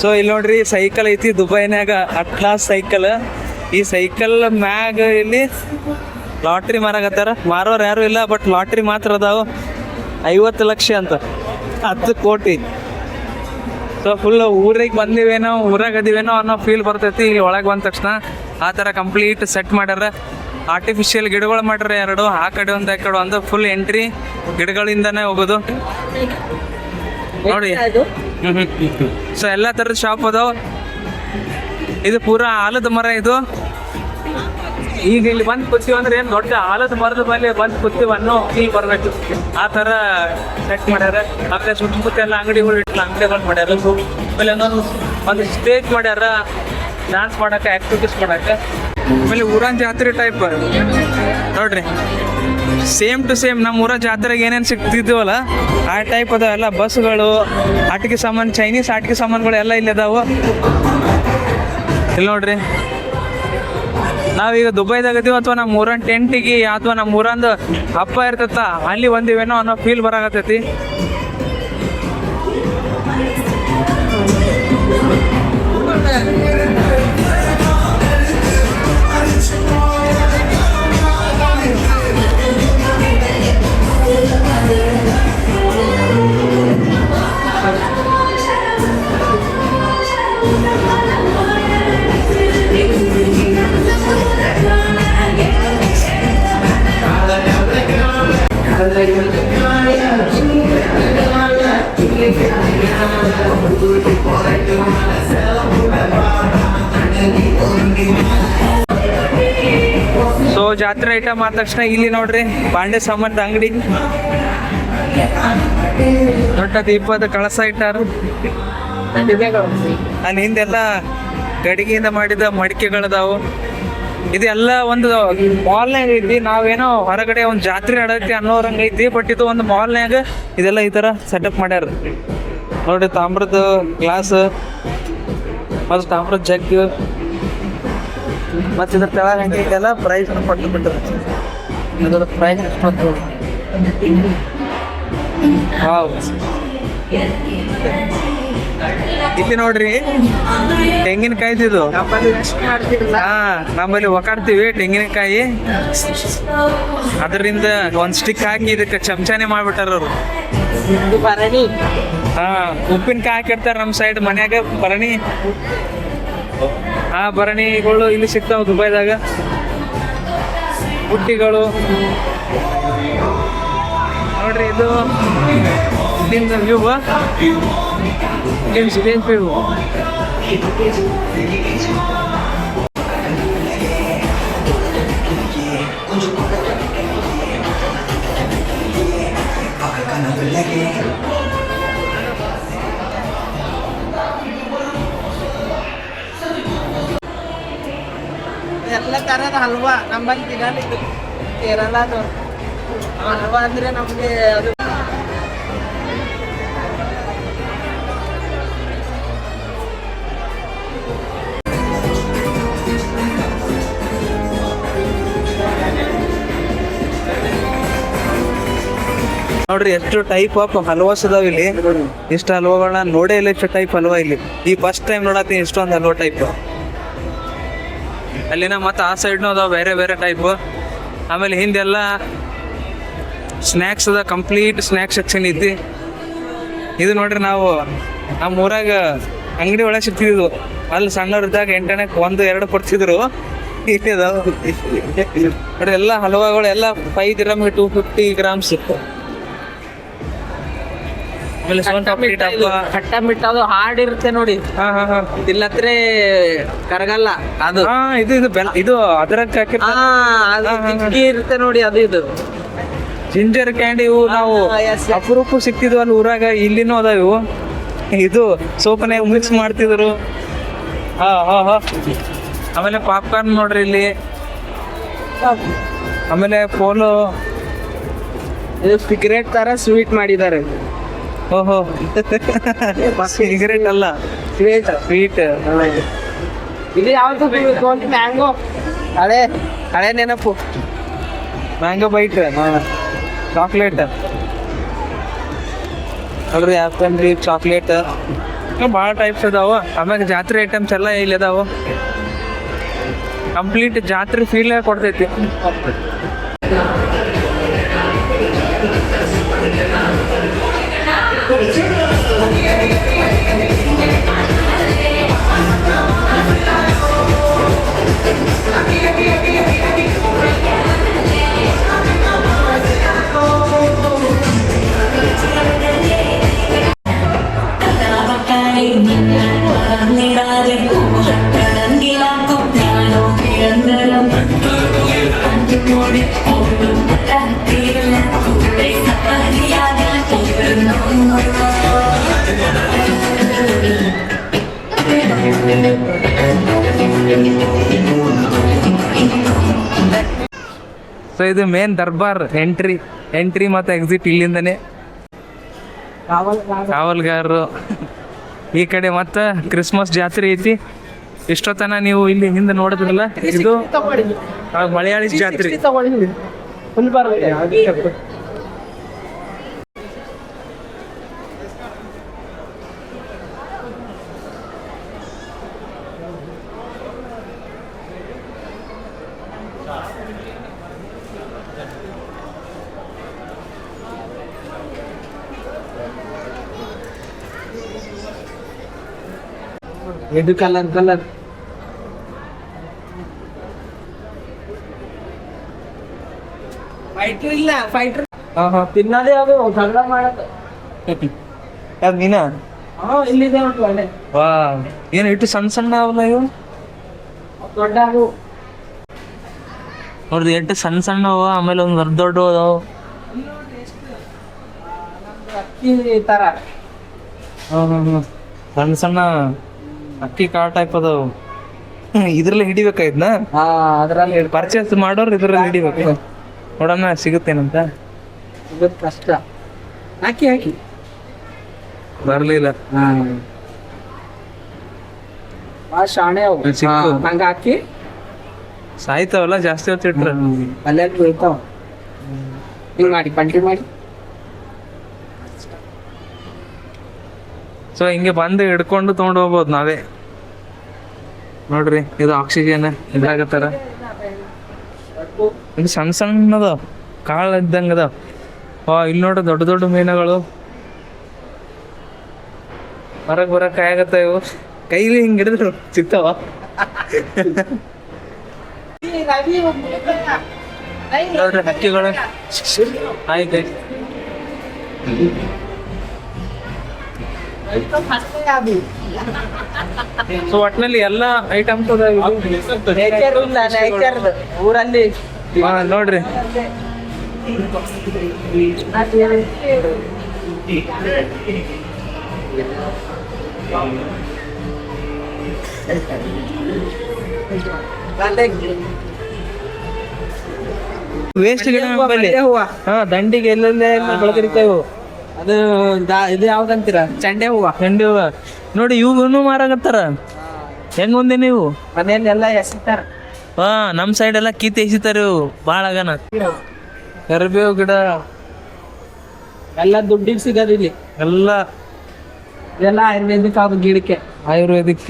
So ಇಲ್ಲಿ ನೋಡ್ರಿ cycle ಐತಿ ದುಬೈನ್ಯಾಗ ಅಟ್ಲಾಸ್ ಸೈಕಲ್ ಈ ಸೈಕಲ್ ಮ್ಯಾಗ ಇಲ್ಲಿ ಲಾಟ್ರಿ ಮಾರಾಕತ್ತಾರ. ಮಾರೋರು ಯಾರು ಇಲ್ಲ ಬಟ್ ಲಾಟ್ರಿ ಮಾತ್ರ ಅದಾವು. ಐವತ್ತು ಲಕ್ಷ ಅಂತ. ಹತ್ತು ಕೋಟಿ. ಸೊ ಫುಲ್ ಊರಿಗೆ ಬಂದಿವೇನೋ ಊರಾಗ ಅದಿವೇನೋ ಅನ್ನೋ ಫೀಲ್ ಬರ್ತೈತಿ. ಇಲ್ಲಿ ಒಳಗೆ ಬಂದ ತಕ್ಷಣ ಆ ಥರ ಕಂಪ್ಲೀಟ್ ಸೆಟ್ ಮಾಡ್ಯಾರ. ಆರ್ಟಿಫಿಷಿಯಲ್ ಗಿಡಗಳು ಮಾಡ್ಯಾರ ಎರಡು ಆ ಕಡೆ ಒಂದು ಆ ಕಡೆ ಒಂದು. ಫುಲ್ ಎಂಟ್ರಿ ಗಿಡಗಳಿಂದನೇ ಹೋಗೋದು. ನೋಡಿ. ಸೊ ಎಲ್ಲ ಥರದ ಶಾಪ್ ಅದಾವ. ಇದು ಪೂರಾ ಆಲದ ಮರ ಇದು. ಈಗ ಇಲ್ಲಿ ಬಂದು ಕೂತೀವಿ ಅಂದ್ರೆ ಏನು ದೊಡ್ಡ ಆಲದ ಮರದ ಮೇಲೆ ಬಂದು ಕೂತೀವಿ ಅನ್ನೋ ಫೀಲ್ ಬರಬೇಕು. ಆ ಥರ ಸೆಟ್ ಮಾಡ್ಯಾರ. ಆಮೇಲೆ ಸುತ್ತಮುತ್ತ ಎಲ್ಲ ಅಂಗಡಿಗಳು ಇಟ್ಲ ಅಂಗಡಿಗಳು ಮಾಡ್ಯಾರ. ಆಮೇಲೆ ಒಂದು ಸ್ಟೇಜ್ ಮಾಡ್ಯಾರ. ಡಾನ್ಸ್ ಮಾಡೋಕೆ ಆಕ್ಟಿವಿಟೀಸ್ ಮಾಡಕ್ಕೆ. ಆಮೇಲೆ ಊರನ್ ಜಾತ್ರೆ ಟೈಪ್ ನೋಡ್ರಿ ಸೇಮ್ ಟು ಸೇಮ್ ನಮ್ಮ ಊರ ಜಾತ್ರೆಗೆ ಏನೇನು ಸಿಗ್ತಿದ್ವಲ್ಲ, ಆ ಟೈಪ್ ಅದಾವ ಎಲ್ಲ ಬಸ್ಗಳು, ಆಟಿಕೆ ಸಾಮಾನು ಚೈನೀಸ್ ಆಟಿಕೆ ಸಾಮಾನುಗಳು ಎಲ್ಲ ಇಲ್ಲಿ ಅದಾವು. ಇಲ್ಲಿ ನೋಡ್ರಿ, ನಾವೀಗ ದುಬೈದಾಗ ಇದೀವಿ ಅಥವಾ ನಮ್ಮ ಊರನ್ ಟೆಂಟಿಗೆ ಅಥವಾ ನಮ್ಮ ಊರಂದು ಅಪ್ಪ ಇರ್ತತ್ತ, ಅಲ್ಲಿ ಒಂದಿವೇನೋ ಅನ್ನೋ ಫೀಲ್ ಬರಾಕತ್ತೈತಿ. ಸೊ ಜಾತ್ರೆ ಐಟಮ್ ಆದ ತಕ್ಷಣ ಇಲ್ಲಿ ನೋಡ್ರಿ ಬಾಂಡೆ ಸಾಮಾನ್ದ ಅಂಗಡಿ. ದೊಡ್ಡ ದೀಪದ ಕಳಸ ಇಟ್ಟಾರು. ಅಲ್ಲಿ ಹಿಂದೆಲ್ಲ ಗಡಿಗೆಯಿಂದ ಮಾಡಿದ ಮಡಿಕೆಗಳದಾವು. ಇದೆಲ್ಲ ಒಂದು ಮಾಲ್ನಾಗ ಐತಿ. ನಾವೇನೋ ಹೊರಗಡೆ ಒಂದು ಜಾತ್ರೆ ನಡೈತಿ ಅನ್ನೋರಂಗ ಐತಿ ಬಟ್ ಇದು ಒಂದು ಮಾಲ್ನ್ಯಾಗ ಇದೆಲ್ಲ ಈ ಥರ ಸೆಟಪ್ ಮಾಡ್ಯಾರ ನೋಡಿ ತಾಮ್ರದ ಗ್ಲಾಸ್ ಮತ್ತು ತಾಮ್ರದ ಜಗ್ ಮತ್ತು ಇದ್ರ ಕೆಳಗೆ ಹಂಗೆ ಇದೆಲ್ಲ ಪ್ರೈಸ್ ಕೊಟ್ಟು ಬಿಟ್ಟರು ಇದರ ಪ್ರೈಸ್ ಎಷ್ಟು ವಾವ್ ಇಲ್ಲಿ ನೋಡ್ರಿ. ತೆಂಗಿನಕಾಯಿ ಇದು. ಹಾ ನಮ್ಮಲ್ಲಿ ಒಕಾಡ್ತೀವಿ ತೆಂಗಿನಕಾಯಿ. ಅದರಿಂದ ಒಂದ್ ಸ್ಟಿಕ್ ಹಾಕಿ ಇದಕ್ಕೆ ಚಮಚಾನೆ ಮಾಡ್ಬಿಟ್ಟಾರ ಅವ್ರು. ಹಾ ಉಪ್ಪಿನಕಾಯಿ ಹಾಕಿರ್ತಾರ ನಮ್ಮ ಸೈಡ್ ಮನ್ಯಾಗ ಭರಣಿ. ಆ ಭರಣಿಗಳು ಇಲ್ಲಿ ಸಿಗ್ತಾವ ದುಬೈದಾಗ. ಬುಟ್ಟಿಗಳು. ನೋಡ್ರಿ ಇದು ಇಲ್ಲಿಂದ ವ್ಯೂ ಇಲ್ಲಿಂದ ಸ್ಟೇಜ್ ವ್ಯೂ ಎಲ್ಲ ತರದ ಹಲ್ವಾ, ನಮ್ಮಲ್ಲಿ ಸಿಗಲ್ಲ ಇದು ಕೇರಳ ಅದು ಅದು ನೋಡ್ರಿ, ಎಷ್ಟು ಟೈಪ್ ಆಫ್ ಹಲ್ವಾಸ್ ಅದಾವ ಇಲ್ಲಿ. ಇಷ್ಟು ಹಲ್ವಾಗಳನ್ನ ನೋಡೇ ಇಲ್ಲ, ಇಷ್ಟು ಟೈಪ್ ಹಲ್ವಾ ಇಲ್ಲಿ. ಈ ಫಸ್ಟ್ ಟೈಮ್ ನೋಡತ್ತೀನಿ, ಇಷ್ಟೊಂದು ಹಲ್ವಾ ಟೈಪ್ ಅಲ್ಲಿನ ಮತ್ತೆ ಆ ಸೈಡ್ನು ಅದಾವ, ಬೇರೆ ಬೇರೆ ಟೈಪ್ ಆಮೇಲೆ ಹಿಂದೆಲ್ಲ ಸ್ನ್ಯಾಕ್ಸ್ ಅದ ಕಂಪ್ಲೀಟ್ ಸ್ನ್ಯಾಕ್ಸ್ ಸೆಕ್ಷನ್ ಐತಿ. ಇದು ನೋಡ್ರಿ ನಾವು ನಮ್ಮ ಊರಾಗ ಅಂಗಡಿ ಒಳಗೆ ಸಿಗ್ತಿದ್ವು ಅಲ್ಲಿ ಸಣ್ಣವ್ರಿದ್ದಾಗ ಎಂಟನೇ ಒಂದು ಎರಡು ಕೊಡ್ತಿದ್ರು. ನೋಡ್ರಿ ಎಲ್ಲ ಹಲ್ವಾಗಳು ಎಲ್ಲ five gram to fifty grams ಆಮೇಲೆ ಹಾರ್ಡ್ ಇರುತ್ತೆ ನೋಡಿ. ಹಾ ಹಾ ಹಾ. ಇಲ್ಲತ್ರೆ ಕರಗಲ್ಲ ಅದು. ಹಾ ಇದು ಇದು ಬೆಲ್ಲ ಇದು ಅದರಕ್ಕೆ ಹಾ ಹಾಕಿರ್ತಾರೆ ಅದು ಹಾ, ಹಾ, ಹಾ. ಚಿಕ್ಕಿ ಇರುತ್ತೆ ನೋಡಿ ಅದು ಇದು. ಜಿಂಜರ್ ಕ್ಯಾಂಡಿ ಇವು ನಾವು. ಅಪರೂಪ ಸಿಕ್ತಿದ್ವು ಅಲ್ಲಿ ಊರಾಗ ಇಲ್ಲಿನೂ ಅದಾವ ಇವು ಇದು ಸೋಪನೆ ಮಿಕ್ಸ್ ಮಾಡ್ತಿದ್ರು. ಹಾ ಹಾ ಹಾ. ಆಮೇಲೆ ಪಾಪ್ಕಾರ್ನ್ ನೋಡ್ರಿ ಇಲ್ಲಿ. ಆಮೇಲೆ ಪೋಲೋ. ಇದು ಸಿಗರೇಟ್ ತರ ಸ್ವೀಟ್ ಮಾಡಿದ್ದಾರೆ. ಓಹೋ. ಸಿಗರೇಟ್ ಅಲ್ಲ. ಸ್ವೀಟ್ ಸ್ವೀಟ್ ಇದು ಯಾವ್ದು ಮ್ಯಾಂಗೋ ಹಳೆ ಹಳೆ ನೆನಪು. Mango Bite chocolate. ನೋಡ್ರಿ ರೀ ಚಾಕ್ಲೇಟ್? ಭಾಳ ಟೈಪ್ಸ್ ಅದಾವ. ಆಮ್ಯಾಗ ಜಾತ್ರೆ ಐಟಮ್ಸ್ ಎಲ್ಲ ಇಲ್ಲಿ ಅದಾವ? ಕಂಪ್ಲೀಟ್ ಜಾತ್ರೆ ಫೀಲ್ ಕೊಡ್ತೈತಿ. ಸೊ ಇದು ಮೇನ್ ದರ್ಬಾರ್ ಎಂಟ್ರಿ ಎಂಟ್ರಿ ಮತ್ತೆ ಎಕ್ಸಿಟ್ ಇಲ್ಲಿಂದನೇ. ಕಾವಲ್ಗಾರರು. ಈ ಕಡೆ ಮತ್ತೆ ಕ್ರಿಸ್ಮಸ್ ಜಾತ್ರೆ ಐತಿ. ಇಷ್ಟೊತ್ತನ ನೀವು ಇಲ್ಲಿ ಹಿಂದೆ ನೋಡಿದ್ರಲ್ಲ ಇದು ಮಲಯಾಳಿ ಜಾತ್ರೆ. ಇದು ಕಲರ್ ಕಲರ್ ಫೈಟರ್ ಇಲ್ಲ ಹಾ ತಿನ್ನದೇ ಅದು ಜಗಳ ಮಾಡೋದು ಯಾವ್ದು ನೀನ? ಹಾ ಇಲ್ಲಿದೆ ಉಂಟು ಅಲ್ಲೇ ವಾ ಏನು ಇಟ್ಟು ಸಣ್ಣ ಸಣ್ಣ ಅವಲ್ಲ ಇವು ದೊಡ್ಡ ಅದು ನೋಡ್ರಿ ಎಷ್ಟು ಸಣ್ಣ ಸಣ್ಣ ಅವ ಆಮೇಲೆ ಒಂದು ದೊಡ್ಡ ದೊಡ್ಡ ಅದಾವ. ಅಕ್ಕಿ ತರ. ಸಣ್ಣ ಸಣ್ಣ. ಅಕ್ಕಿ ಕಾಳು ಟೈಪ್ ಅದಾವು ಇದ್ರಲ್ಲಿ ಹಿಡಿಬೇಕಾಯ್ತನ ಅದ್ರಲ್ಲಿ ಪರ್ಚೇಸ್ ಮಾಡೋರು ಇದ್ರಲ್ಲಿ ಹಿಡಿಬೇಕು. ನೋಡೋಣ ಸಿಗುತ್ತೇನಂತ? ಕಷ್ಟ. ಹಾಕಿ ಹಾಕಿ. ಬರ್ಲಿಲ್ಲ. ಶಾಣೆ. ಹಂಗ ಹಾಕಿ. ಸಾಯ್ತಾವಲ್ಲ ಜಾಸ್ತಿ ಹೊತ್ತಿಟ್ರ ಅಲ್ಲೇ ಬೀಳ್ತಾವ ಹಿಂಗ್ ಮಾಡಿ ಪಂಟಿ ಮಾಡಿ. ಸೊ ಹಿಂಗೆ ಬಂದು ಹಿಡ್ಕೊಂಡು ತೊಗೊಂಡು ಹೋಗ್ಬೋದು ನಾವೇ. ನೋಡ್ರಿ, ಇದು ಆಕ್ಸಿಜನ್ ಇದಾಗತ್ತಾರ. ಇದು ಸಣ್ಣ ಸಣ್ಣದ ಕಾಳ ಇದ್ದಂಗೆ ಇಲ್ಲಿ ನೋಡ್ರಿ ದೊಡ್ಡ ದೊಡ್ಡ ಮೀನುಗಳು. ಹೊರಗೆ ಬರಕ್ಕೆ ಆಗತ್ತ ಇವು? ಕೈಲಿ ಹಿಂಗೆ ಹಿಡಿದ್ರು ಸಿಗ್ತಾವ ನೋಡ್ರಿ, ಹಕ್ಕಿಗಳು. ಆಯ್ತು. ಸೊ ಒಟ್ನಲ್ಲಿ ಎಲ್ಲ ಐಟಮ್ಸ್ ಅದಾವ ನೇಚರ್ ಇಲ್ಲ ನೇಚರ್ ಊರಲ್ಲಿ ಹಾ ನೋಡ್ರಿ. ವೇಸ್ಟ್ ಗಿಡ ನಮ್ಮಲ್ಲಿ ಹೂವ. ಹಾ ದಂಡಿಗೆ ಎಲ್ಲೆಲ್ಲೇ ಎಲ್ಲ ಬೆಳೆದಿರ್ತಾವು. ಅದು ಇದು ಯಾವ್ದಂತೀರ ಚಂಡೆ ಹೂವ. ಚಂಡೆ ಹೂವ. ನೋಡಿ ಇವು ಮಾರಾಕತ್ತಾರ. ಹೆಂಗ್ ಒಂದೇ ನೀವು? ಮನೆಯಲ್ಲಿ ಎಲ್ಲ ಎಸಿತಾರ. ಹಾ ನಮ್ ಸೈಡ್ ಎಲ್ಲ ಕೀತೆ ಎಸಿತಾರ ಇವು ಬಾಳ ಆಗನ ಕರಿಬೇವು ಗಿಡ ಎಲ್ಲ ದುಡ್ಡಿಗೆ ಸಿಗದ ಇಲ್ಲಿ. ಎಲ್ಲ ಇದೆಲ್ಲ ಆಯುರ್ವೇದಿಕ್ ಅದು ಗಿಡಕ್ಕೆ. ಆಯುರ್ವೇದಿಕ್.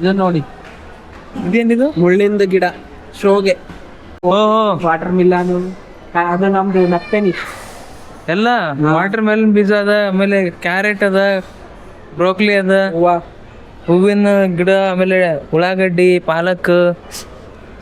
ಇದು ನೋಡಿ. ಇದೇನಿದು? ಮುಳ್ಳಿಂದ ಗಿಡ ಶೋಗೆ. ಓ ವಾಟರ್ ಮಿಲ್ಲನ್ ಅದು ನಮ್ದು ಮತ್ತೆ ಎಲ್ಲ ವಾಟರ್ ಮೆಲನ್ ಬೀಜ ಅದ ಆಮೇಲೆ ಕ್ಯಾರೆಟ್ ಅದ ಬ್ರೋಕ್ಲಿ ಅದ ಹೂವ. ಹೂವಿನ ಗಿಡ ಆಮೇಲೆ ಉಳ್ಳಾಗಡ್ಡಿ ಪಾಲಕ್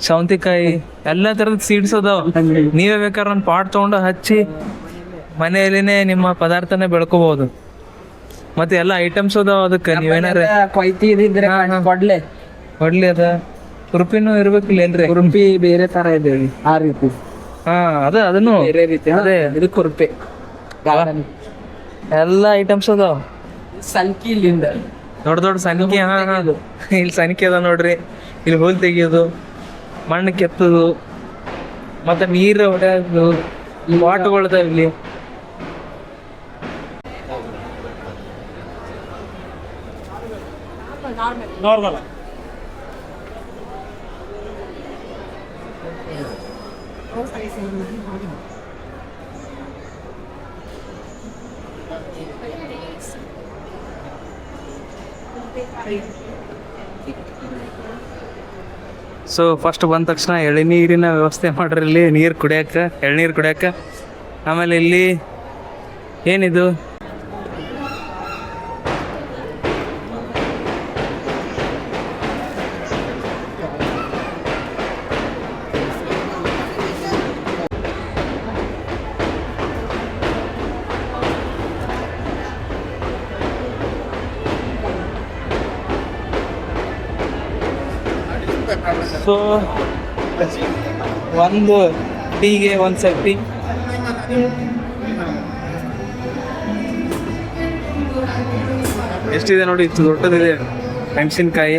ಸೌಂತಿಕಾಯಿ ಎಲ್ಲ ತರದ ಸೀಡ್ಸ್ ಅದಾವ. ನೀವೇ ಬೇಕಾದ್ರೆ ಒಂದು ಪಾಟ್ ತಗೊಂಡು ಹಚ್ಚಿ ಮನೆಯಲ್ಲಿನೇ ನಿಮ್ಮ ಪದಾರ್ಥನೆ ಬೆಳ್ಕೋಬಹುದು ಮತ್ತೆ ಎಲ್ಲ ಐಟಮ್ಸ್ ಅದಾವ ಅದಕ್ಕೆ ನೀವೇನಾರ ಕೊಯ್ತಿ ಇದ್ರೆ. ಕೊಡ್ಲೆ. ಕೊಡ್ಲಿ ಅದ. ಕುರುಪಿನೂ ಇರ್ಬೇಕಿಲ್ಲ ಏನ್ರಿ? ಕುರುಪಿ ಬೇರೆ ತರ ಇದೆ. ಆ ರೀತಿ. ಹಾ ಅದ ಅದನ್ನು ಬೇರೆ ರೀತಿ ಅದೇ. ಇದು ಕುರುಪಿ ಗಾರ್ಡನ್. ಎಲ್ಲ ಐಟಮ್ಸ್ ಅದಾವ ಸಂಕಿ ಇಲ್ಲಿಂದ. ದೊಡ್ಡ ದೊಡ್ಡ ಸನಿಕೆ ಹಾ ಹಾ. ಇಲ್ಲಿ ಸನಿಕೆ ಅದ ನೋಡ್ರಿ. ಇಲ್ಲಿ ಹುಲ್ ತೆಗಿಯೋದು ಮಣ್ಣು ಕೆತ್ತದು ಮತ್ತೆ ನೀರು ಹೊಡೆಯೋದು ವಾಟುಗಳದಾವ ಇಲ್ಲಿ. ನಾರ್ಮಲ್ ಸೊ ಫಸ್ಟ್ ಬಂದ ತಕ್ಷಣ ಎಳನೀರಿನ ವ್ಯವಸ್ಥೆ ಮಾಡ್ರಿ, ಇಲ್ಲಿ ನೀರು ಕುಡಿಯಕ್ಕೆ ಎಳ್ನೀರು ಕುಡಿಯಕ್ಕೆ. ಆಮೇಲೆ ಇಲ್ಲಿ ಏನಿದು? ಸೊ ಒಂದು ಟೀಗೆ ಒಂದು ಸರ್ತಿ ಎಷ್ಟಿದೆ ನೋಡಿ ಇಷ್ಟು ದೊಡ್ಡದಿದೆ. ಮೆಣಸಿನ್ಕಾಯಿ.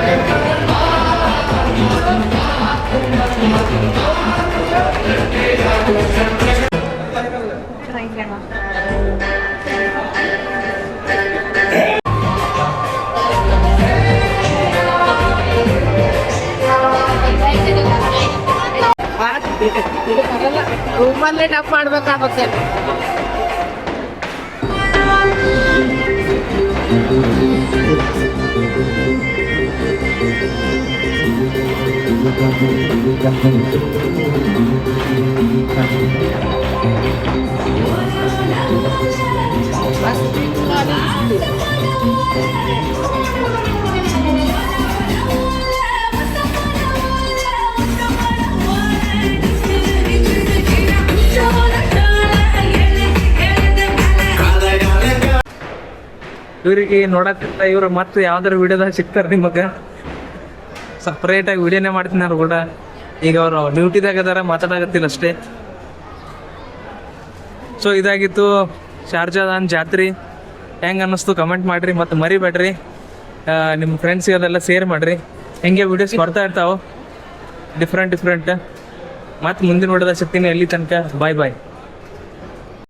ರೂಮಲ್ಲೇ ಟಪ್ ಮಾಡ್ಬೇಕಾಗುತ್ತೆ ಇವ್ರಿಗೆ ನೋಡಕ್ಕಿಂತ ಇವ್ರು ಮತ್ತೆ ಯಾವ್ದಾರು ವಿಡಿಯೋದಾಗ ಸಿಗ್ತಾರೆ ನಿಮಗೆ? ಸಪ್ರೇಟಾಗಿ ವಿಡಿಯೋನೇ ಮಾಡ್ತೀನಿ ಅವ್ರು ಕೂಡ. ಈಗ ಅವರು ಡ್ಯೂಟಿದಾಗ ಅದಾರ ಮಾತಾಡಕತ್ತಿಲ್ಲ ಅಷ್ಟೇ. ಸೊ ಇದಾಗಿತ್ತು ಶಾರ್ಜಾದಾನ್ ಜಾತ್ರೆ. ಹೆಂಗೆ ಅನ್ನಿಸ್ತು ಕಮೆಂಟ್ ಮಾಡಿರಿ ಮತ್ತು ಮರಿಬೇಡ್ರಿ. ನಿಮ್ಮ ಫ್ರೆಂಡ್ಸ್ಗೆ ಅದೆಲ್ಲ ಶೇರ್ ಮಾಡಿರಿ. ಹೆಂಗೆ ವಿಡಿಯೋಸ್ ಬರ್ತಾ ಇರ್ತಾವೆ? ಡಿಫ್ರೆಂಟ್ ಡಿಫ್ರೆಂಟ್ ಮತ್ತು ಮುಂದಿನ ಹೊಡೆದ ಸಿಗ್ತೀನಿ. ಎಲ್ಲಿ ತನಕ? ಬಾಯ್ ಬಾಯ್